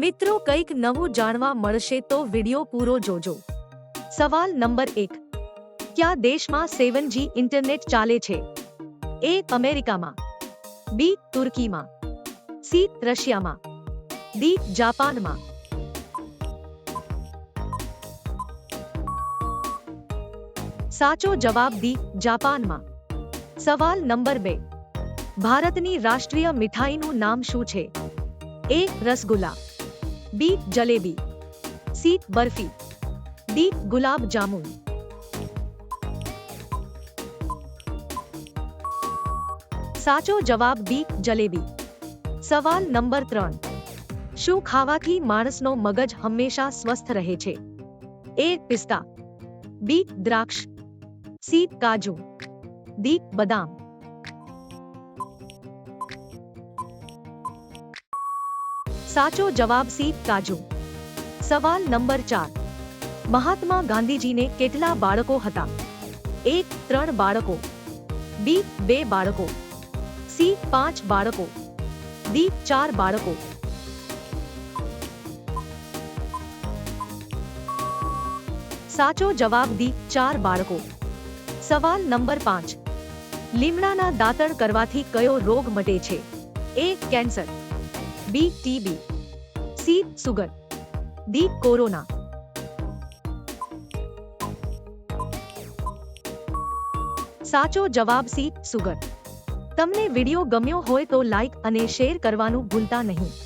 मित्रों कई नव जानवा मळशे तो वीडियो पूरो जोजो सवाल नंबर एक क्या देश मा सेवन जी इंटरनेट चाले छे ए अमेरिका मा बी तुर्की मा सी रशिया मा डी जापान मा साचो जवाब दी जापान मा सवाल नंबर बे भारत राष्ट्रीय मिठाई नु नाम शू छे A rasgulla B jalebi C barfi D gulab jamun साचो जवाब बी जलेबी सवाल नंबर 3 શું ખાવાથી માણસનો મગજ હંમેશા સ્વસ્થ રહે છે ए પિસ્તા બી દ્રાક્ષ સી કાજુ દી બદામ સાચો જવાબ સી કાજુ સવાલ નંબર ચાર મહાત્મા ગાંધીજીને કેટલા બાળકો હતા એક ત્રણ બાળકો બી બે બાળકો સી પાંચ બાળકો ડી ચાર બાળકો સાચો જવાબ દી ચાર બાળકો સવાલ નંબર પાંચ લીમડાના દાંતણ કરવાથી કયો રોગ મટે છે A cancer B TB C sugar D corona साचो जवाब सी सुगर तमने वीडियो गम्यो होए तो लाइक अने शेयर करवानू भूलता नहीं